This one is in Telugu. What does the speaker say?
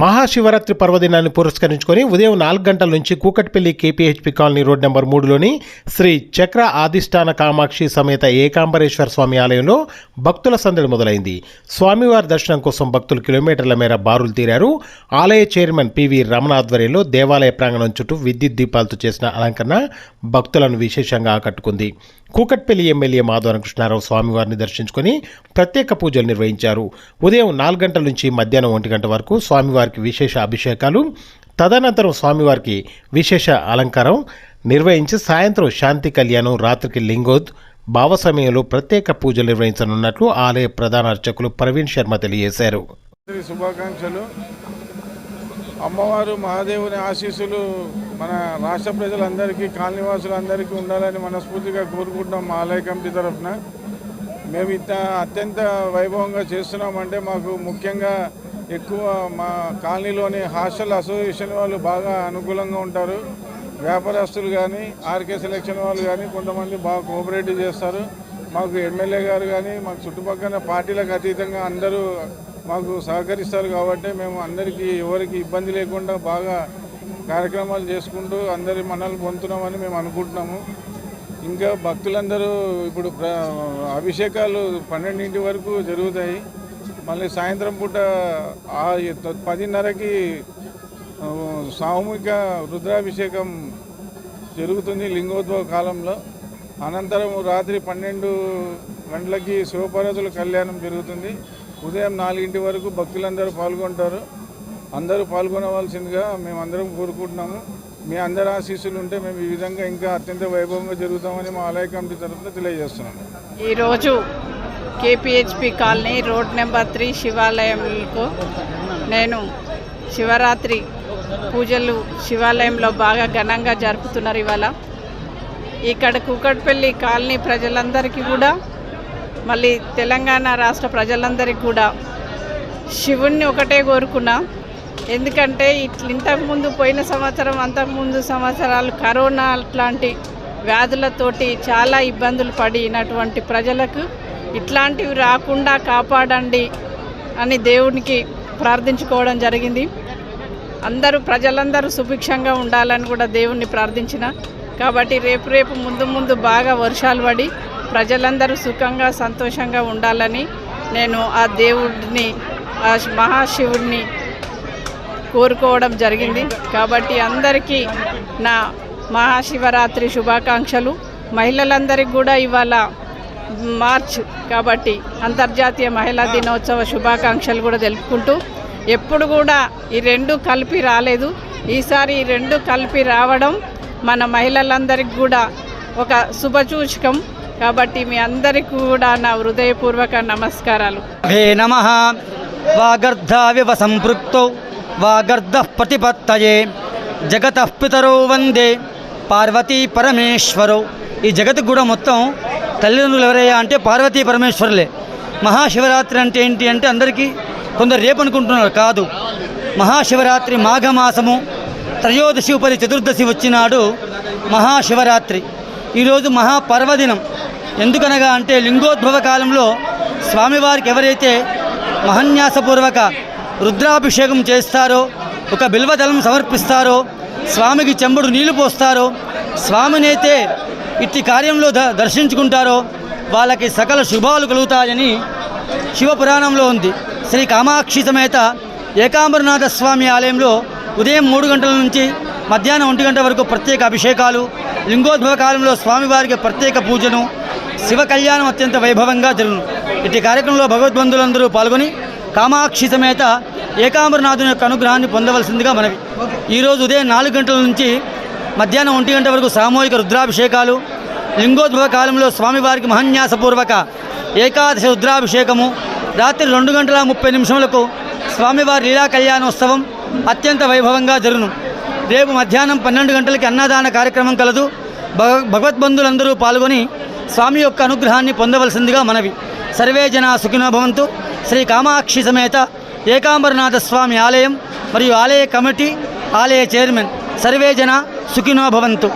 మహాశివరాత్రి పర్వదినాన్ని పురస్కరించుకొని ఉదయం నాలుగు గంటల నుంచి Kukatpally KPHB colony road number మూడులోని Shri చక్ర ఆధిష్టాన కామాక్షి సమేత ఏకాంబరేశ్వర స్వామి ఆలయంలో భక్తుల సందడి మొదలైంది. స్వామివారి దర్శనం కోసం భక్తులు కిలోమీటర్ల మేర బారులు తీరారు. ఆలయ చైర్మన్ పివి రమణ ఆధ్వర్యంలో దేవాలయ ప్రాంగణం చుట్టూ విద్యుత్ దీపాలతో చేసిన అలంకరణ భక్తులను విశేషంగా ఆకట్టుకుంది. కూకట్పల్లి ఎమ్మెల్యే మాధవరం కృష్ణారావు స్వామివారిని దర్శించుకొని ప్రత్యేక పూజలు నిర్వహించారు. ఉదయం నాలుగు గంటల నుంచి మధ్యాహ్నం ఒంటి గంట వరకు స్వామివారికి విశేష అభిషేకాలు తదనంతరం స్వామివారికి విశేష అలంకారం నిర్వహించి సాయంత్రం శాంతి కళ్యాణం రాత్రికి లింగోద్ భావ సమయంలో ప్రత్యేక పూజలు నిర్వహించనున్నట్లు ఆలయ ప్రధాన అర్చకులు ప్రవీణ్ శర్మ తెలియజేశారు. శుభాకాంక్షలు. అమ్మవారు మహాదేవుని ఆశీస్సులు మన రాష్ట్ర ప్రజలందరికీ కాలనివాసులందరికీ ఉండాలని మనస్ఫూర్తిగా కోరుకుంటున్నాం మా ఆలయ కమిటీ తరఫున. మేము ఇంత అత్యంత వైభవంగా చేస్తున్నామంటే మాకు ముఖ్యంగా ఎక్కువ మా కాలనీలోని హాస్టల్ అసోసియేషన్ వాళ్ళు బాగా అనుకూలంగా ఉంటారు. వ్యాపారస్తులు కానీ ఆర్కే సెలక్షన్ వాళ్ళు కానీ కొంతమంది బాగా కోఆపరేటివ్ చేస్తారు. మాకు ఎమ్మెల్యే గారు కానీ మాకు చుట్టుపక్కల పార్టీలకు అతీతంగా అందరూ మాకు సహకరిస్తారు కాబట్టి మేము అందరికీ ఎవరికి ఇబ్బంది లేకుండా బాగా కార్యక్రమాలు చేసుకుంటూ అందరి మనల్ని పొందుతున్నామని మేము అనుకుంటున్నాము. ఇంకా భక్తులందరూ ఇప్పుడు ప్ర అభిషేకాలు పన్నెండింటి వరకు జరుగుతాయి. మళ్ళీ సాయంత్రం పూట పదిన్నరకి సామూహిక రుద్రాభిషేకం జరుగుతుంది లింగోద్భవ కాలంలో. అనంతరం రాత్రి పన్నెండు గంటలకి శివపార్వతుల కళ్యాణం జరుగుతుంది. ఉదయం నాలుగింటి వరకు భక్తులందరూ పాల్గొంటారు. అందరూ పాల్గొనవలసిందిగా మేమందరం కోరుకుంటున్నాము. మీ అందరి ఆశీస్సులు ఉంటే మేము ఈ విధంగా ఇంకా అత్యంత వైభవంగా జరుగుతామని మా ఆలయ కమిటీ తరఫున తెలియజేస్తున్నాము. ఈరోజు KPHB colony road number three శివాలయంకు నేను శివరాత్రి పూజలు శివాలయంలో బాగా ఘనంగా జరుపుతున్నారు ఇవాళ. ఇక్కడ కూకట్పల్లి కాలనీ ప్రజలందరికీ కూడా మళ్ళీ తెలంగాణ రాష్ట్ర ప్రజలందరికీ కూడా శివుణ్ణి ఒకటే కోరుకున్నా. ఎందుకంటే ఇట్లా ఇంతకుముందు పోయిన సంవత్సరం అంతకుముందు సంవత్సరాలు కరోనా అట్లాంటి వ్యాధులతోటి చాలా ఇబ్బందులు పడినటువంటి ప్రజలకు ఇట్లాంటివి రాకుండా కాపాడండి అని దేవునికి ప్రార్థించుకోవడం జరిగింది. అందరూ ప్రజలందరూ సుభిక్షంగా ఉండాలని కూడా దేవుణ్ణి ప్రార్థించిన. కాబట్టి రేపు రేపు ముందు ముందు బాగా వర్షాలు పడి ప్రజలందరూ సుఖంగా సంతోషంగా ఉండాలని నేను ఆ దేవుడిని ఆ మహాశివుడిని కోరుకోవడం జరిగింది. కాబట్టి అందరికీ నా మహాశివరాత్రి శుభాకాంక్షలు. మహిళలందరికీ కూడా ఇవాళ మార్చ్ కాబట్టి అంతర్జాతీయ మహిళా దినోత్సవ శుభాకాంక్షలు కూడా తెలుపుకుంటూ ఎప్పుడు కూడా ఈ రెండు కలిపి రాలేదు. ఈసారి ఈ రెండు కలిపి రావడం మన మహిళలందరికీ కూడా ఒక శుభసూచకం కాబట్టి మీ అందరికీ కూడా నా హృదయపూర్వక నమస్కారాలు. హే నమ. వాగర్ధావివ సంపృక్త వాగర్ధ ప్రతిపత్తయే. జగత పితరో వందే పార్వతీ పరమేశ్వరో. ఈ జగత్ కూడా మొత్తం తల్లిదండ్రులు ఎవరయ్యా అంటే పార్వతీ పరమేశ్వరులే. మహాశివరాత్రి అంటే ఏంటి అంటే అందరికీ కొందరు రేపు అనుకుంటున్నారు కాదు. మహాశివరాత్రి మాఘమాసము త్రయోదశి ఉపరి చతుర్దశి వచ్చినాడు మహాశివరాత్రి. ఈరోజు మహాపర్వదినం. ఎందుకనగా అంటే లింగోద్భవ కాలంలో స్వామివారికి ఎవరైతే మహన్యాసపూర్వక రుద్రాభిషేకం చేస్తారో ఒక బిల్వదళం సమర్పిస్తారో స్వామికి చెంబుడు నీళ్ళు పోస్తారో స్వామినైతే ఇట్టి కార్యంలో ద దర్శించుకుంటారో వాళ్ళకి సకల శుభాలు కలుగుతాయని శివపురాణంలో ఉంది. శ్రీ కామాక్షి సమేత ఏకాంబరనాథ స్వామి ఆలయంలో ఉదయం మూడు గంటల నుంచి మధ్యాహ్నం ఒంటి గంట వరకు ప్రత్యేక అభిషేకాలు లింగోద్భవ కాలంలో స్వామివారికి ప్రత్యేక పూజను శివ కళ్యాణం అత్యంత వైభవంగా జరుగును ఇట్టి కార్యక్రమంలో భగవద్బంధులందరూ పాల్గొని కామాక్షి సమేత ఏకాంబరనాథుని యొక్క అనుగ్రహాన్ని పొందవలసిందిగా మనవి. ఈరోజు ఉదయం నాలుగు గంటల నుంచి మధ్యాహ్నం ఒంటి గంట వరకు సామూహిక రుద్రాభిషేకాలు లింగోద్భవ కాలంలో స్వామివారికి మహన్యాసపూర్వక ఏకాదశ రుద్రాభిషేకము రాత్రి రెండు గంటల ముప్పై నిమిషములకు స్వామివారి లీలా కళ్యాణోత్సవం అత్యంత వైభవంగా జరుగును రేపు మధ్యాహ్నం పన్నెండు గంటలకి అన్నదాన కార్యక్రమం కలదు. భగ భగవద్బంధులందరూ పాల్గొని స్వామి యొక్క అనుగ్రహాన్ని పొందవలసిందిగా మనవి. సర్వే జనా సుఖినో భవంతు. శ్రీ కామాక్షి సమేత ఏకాంబరనాథ స్వామి ఆలయం మరియు ఆలయ కమిటీ ఆలయ చైర్మన్. సర్వే జన సుఖినో భవంతు.